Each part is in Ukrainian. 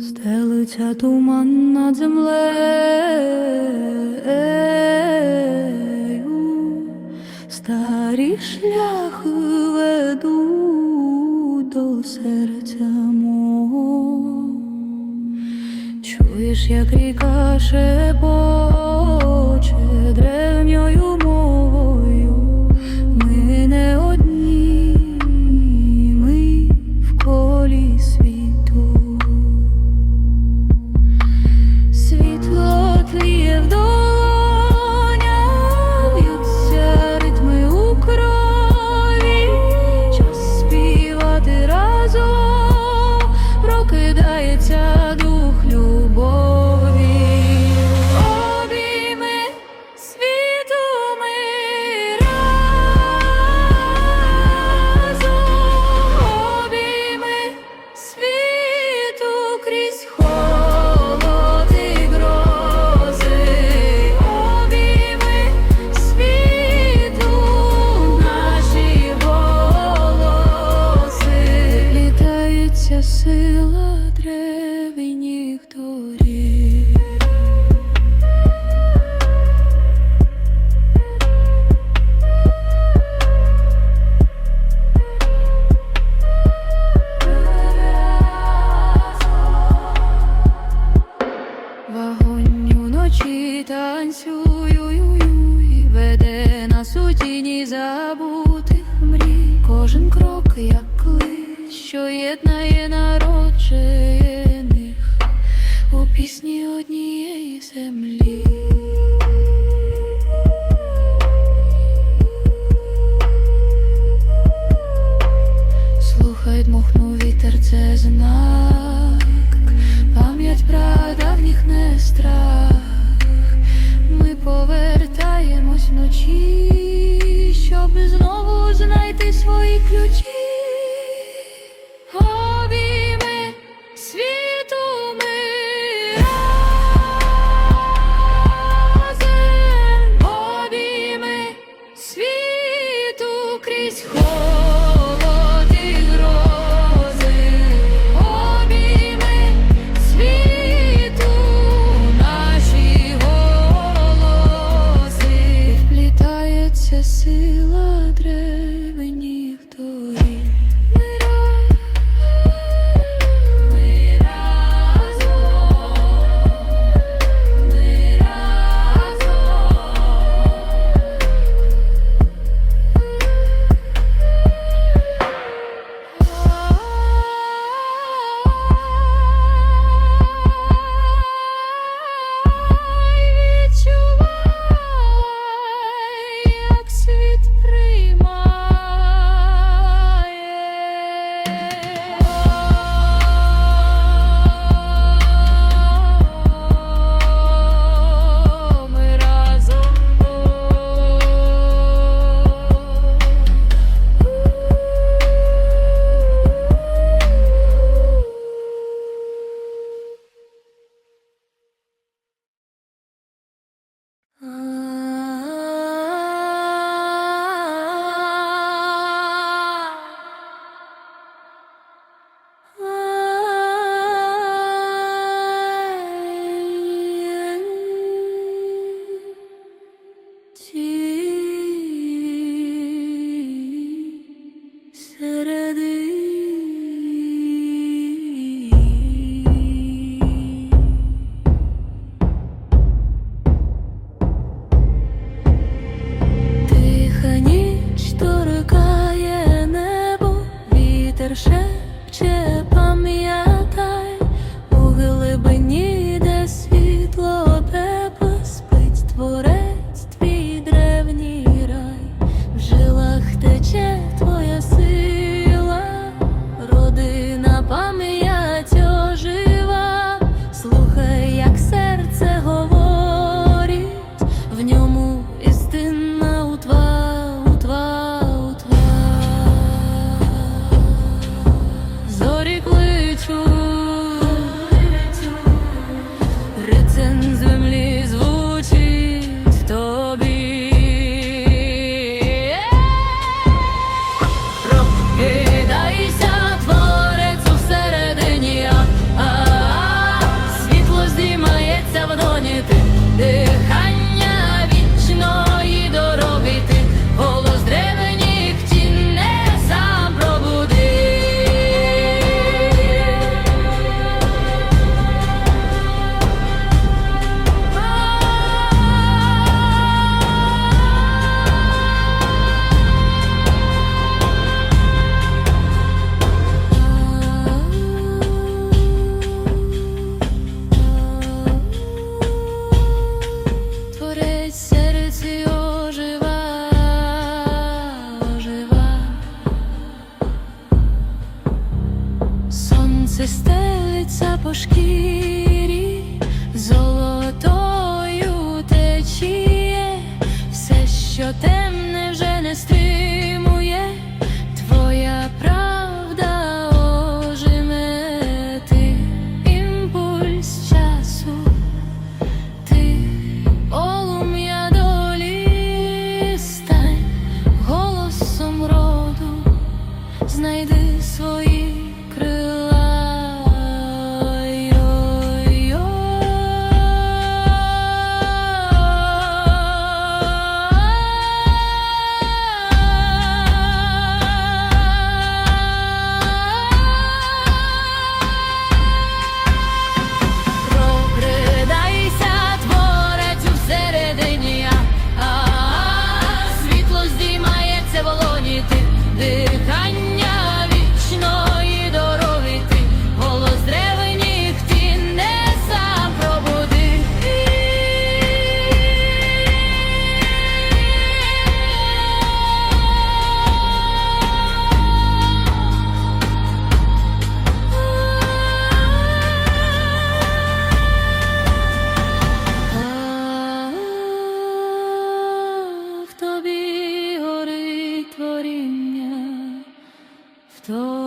Стелиться туман над землею, старі шлях. як ріка шепо. забутих мрій, кожен крок, як клич, що єднає народжених у пісні однієї землі. Слухай, дмухнув вітер, це знак, пам'ять прадавніх не страх. Ми повертаємось вночі ключ. тобі горить творіння. в тобі.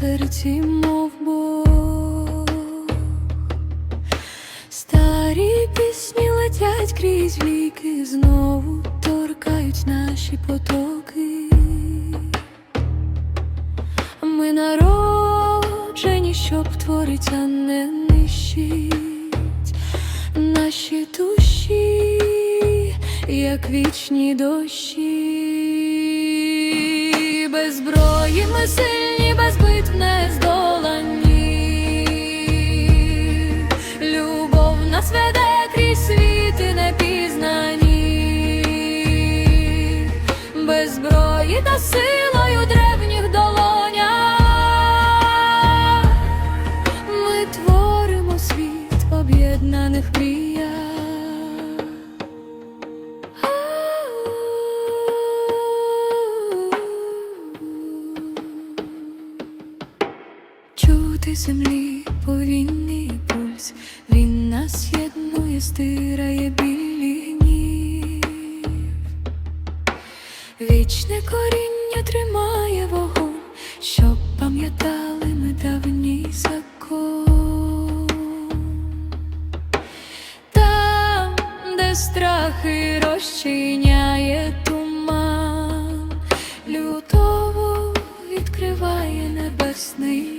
Серці, мов Бог. Старі пісні летять крізь віки, знову торкають наші потоки. Ми народжені, щоб твориться не нищить наші душі, як вічні дощі. Без зброї ми сильні, без битв не здолані. Любов нас веде крізь світи непізнані. Без зброї та силою коріння тримає вогонь, щоб пам'ятали ми давній закон. Там, де страхи розчиняє туман, лютово відкриває небесний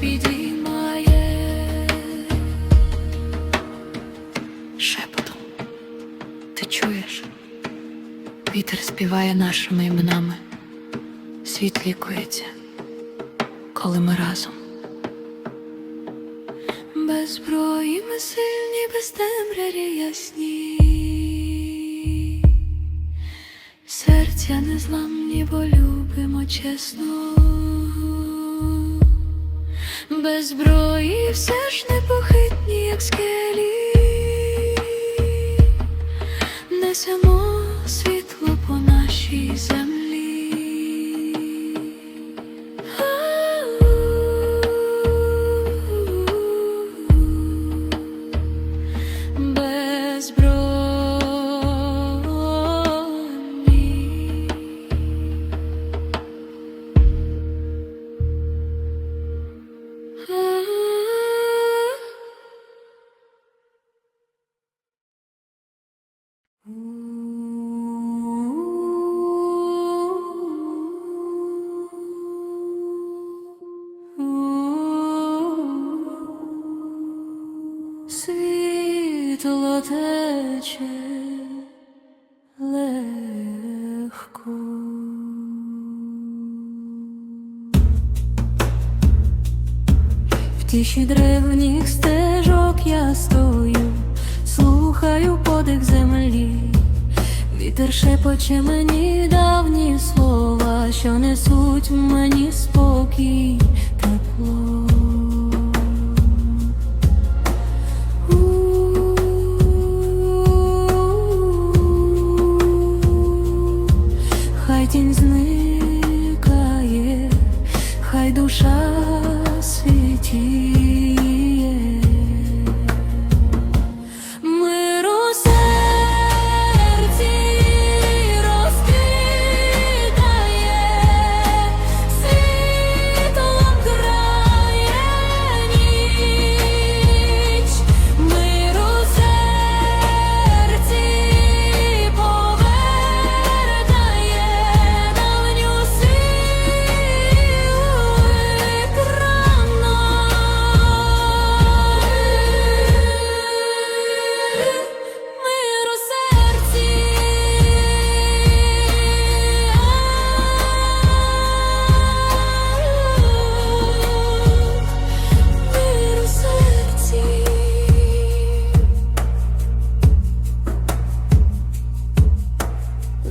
підіймає. Шепотом. Ти чуєш? Вітер співає нашими іменами. Світ лікується, коли ми разом. Без зброї ми сильні, без темряві ясні. Серця незламні, бо любимо чесно. Без зброї все ж непохитні, як скелі. Несемо світло по нашій землі. Тече легко. В тиші древніх стежок я стою, слухаю подих землі, вітер шепоче мені давні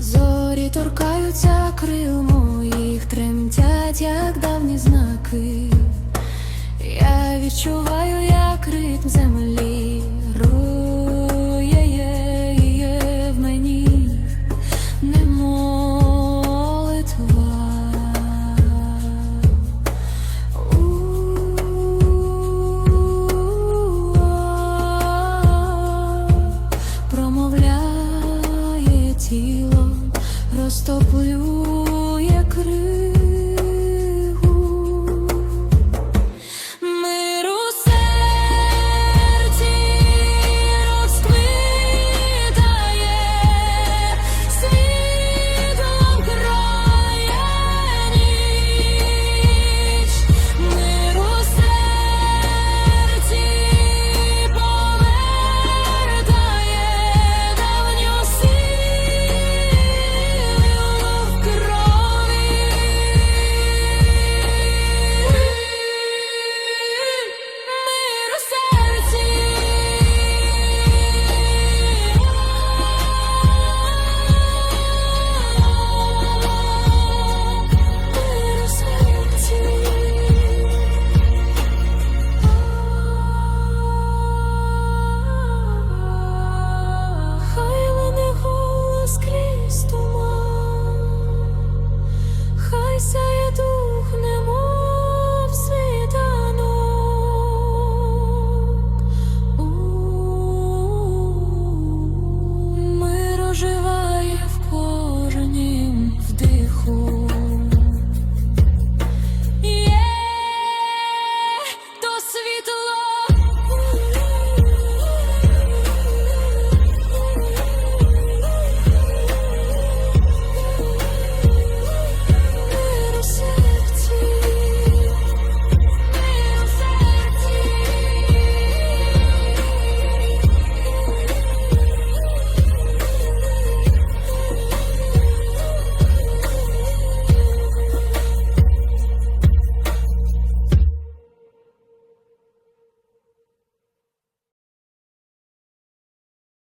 Зорі торкаються крилу, їх тремтять, як давні знаки. Я відчуваю.